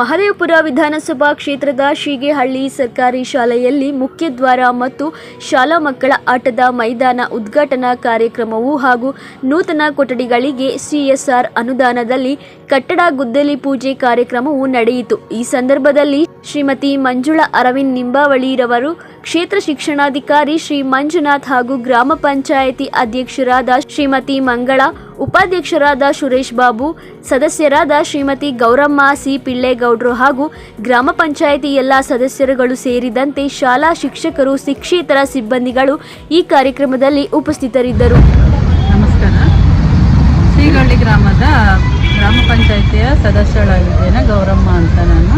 ಮಹದೇವಪುರ ವಿಧಾನಸಭಾ ಕ್ಷೇತ್ರದ ಶೀಗೆಹಳ್ಳಿ ಸರ್ಕಾರಿ ಶಾಲೆಯಲ್ಲಿ ಮುಖ್ಯದ್ವಾರ ಮತ್ತು ಶಾಲಾ ಮಕ್ಕಳ ಆಟದ ಮೈದಾನ ಉದ್ಘಾಟನಾ ಕಾರ್ಯಕ್ರಮವು ಹಾಗೂ ನೂತನ ಕೊಠಡಿಗಳಿಗೆ ಸಿಎಸ್ಆರ್ ಅನುದಾನದಲ್ಲಿ ಕಟ್ಟಡ ಗುದ್ದಲಿ ಪೂಜೆ ಕಾರ್ಯಕ್ರಮವು ನಡೆಯಿತು. ಈ ಸಂದರ್ಭದಲ್ಲಿ ಶ್ರೀಮತಿ ಮಂಜುಳಾ ಅರವಿಂದ್ ನಿಂಬಾವಳಿರವರು ಕ್ಷೇತ್ರ ಶಿಕ್ಷಣಾಧಿಕಾರಿ ಶ್ರೀ ಮಂಜುನಾಥ್ ಹಾಗೂ ಗ್ರಾಮ ಪಂಚಾಯಿತಿ ಅಧ್ಯಕ್ಷರಾದ ಶ್ರೀಮತಿ ಮಂಗಳ, ಉಪಾಧ್ಯಕ್ಷರಾದ ಸುರೇಶ್ ಬಾಬು, ಸದಸ್ಯರಾದ ಶ್ರೀಮತಿ ಗೌರಮ್ಮ ಸಿ ಪಿಳ್ಳೇಗೌಡರು ಹಾಗೂ ಗ್ರಾಮ ಪಂಚಾಯಿತಿ ಎಲ್ಲ ಸದಸ್ಯರುಗಳು ಸೇರಿದಂತೆ ಶಾಲಾ ಶಿಕ್ಷಕರು, ಶಿಕ್ಷೇತರ ಸಿಬ್ಬಂದಿಗಳು ಈ ಕಾರ್ಯಕ್ರಮದಲ್ಲಿ ಉಪಸ್ಥಿತರಿದ್ದರು. ನಮಸ್ಕಾರ. ಶ್ರೀಗಳ್ಳಿ ಗ್ರಾಮದ ಗ್ರಾಮ ಪಂಚಾಯಿತಿಯ ಸದಸ್ಯಳಾಗಿದ್ದೇನೆ ಗೌರಮ್ಮ ಅಂತ ನಾನು.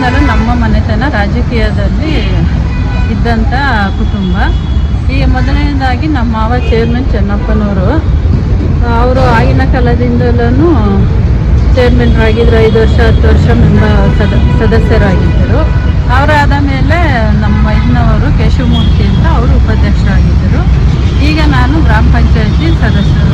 ಹಿಂದಿನಿಂದಲೂ ನಮ್ಮ ಮನೆತನ ರಾಜಕೀಯದಲ್ಲಿ ಇದ್ದಂಥ ಕುಟುಂಬ. ಈ ಮೊದಲನೇದಾಗಿ ನಮ್ಮ ಮಾವ ಚೇರ್ಮನ್ ಚೆನ್ನಪ್ಪನವರು. ಅವರು ಆಗಿನ ಕಾಲದಿಂದಲೂ ಚೇರ್ಮನ್ರಾಗಿದ್ದರು ಐದು ವರ್ಷ, ಹತ್ತು ವರ್ಷ ಮೆಂಬ ಸದ, ಸದಸ್ಯರಾಗಿದ್ದರು. ಅವರಾದ ಮೇಲೆ ನಮ್ಮ ಇನ್ನವರು ಕೇಶವಮೂರ್ತಿ ಅಂತ ಅವರು ಉಪಾಧ್ಯಕ್ಷರಾಗಿದ್ದರು. ಈಗ ನಾನು ಗ್ರಾಮ ಪಂಚಾಯತಿ ಸದಸ್ಯರು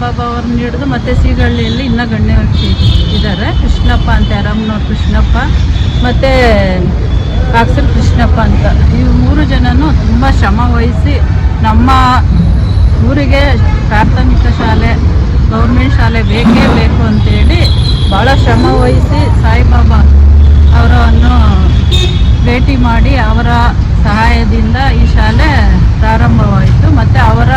ಸಾಯಿಬಾಬಾ ಅವ್ರನ್ನ ಹಿಡಿದು ಮತ್ತೆ ಸೀಗಳ್ಳಿಯಲ್ಲಿ ಇನ್ನೂ ಗಣ್ಯ ವ್ಯಕ್ತಿ ಇದ್ದಾರೆ. ಕೃಷ್ಣಪ್ಪ ಅಂತ ಯಾರಮ್ಮನವ್ರು ಕೃಷ್ಣಪ್ಪ. ಮತ್ತು ಕಾಕ್ಸರ್ ಕೃಷ್ಣಪ್ಪ ಅಂತ. ಈ ಮೂರು ಜನನು ತುಂಬ ಶ್ರಮ ವಹಿಸಿ ನಮ್ಮ ಊರಿಗೆ ಪ್ರಾಥಮಿಕ ಶಾಲೆ, ಗೌರ್ಮೆಂಟ್ ಶಾಲೆ ಬೇಕೇ ಬೇಕು ಅಂತೇಳಿ ಭಾಳ ಶ್ರಮ ವಹಿಸಿ ಸಾಯಿಬಾಬಾ ಅವರನ್ನು ಭೇಟಿ ಮಾಡಿ ಅವರ ಸಹಾಯದಿಂದ ಈ ಶಾಲೆ ಪ್ರಾರಂಭವಾಯಿತು. ಮತ್ತು ಅವರ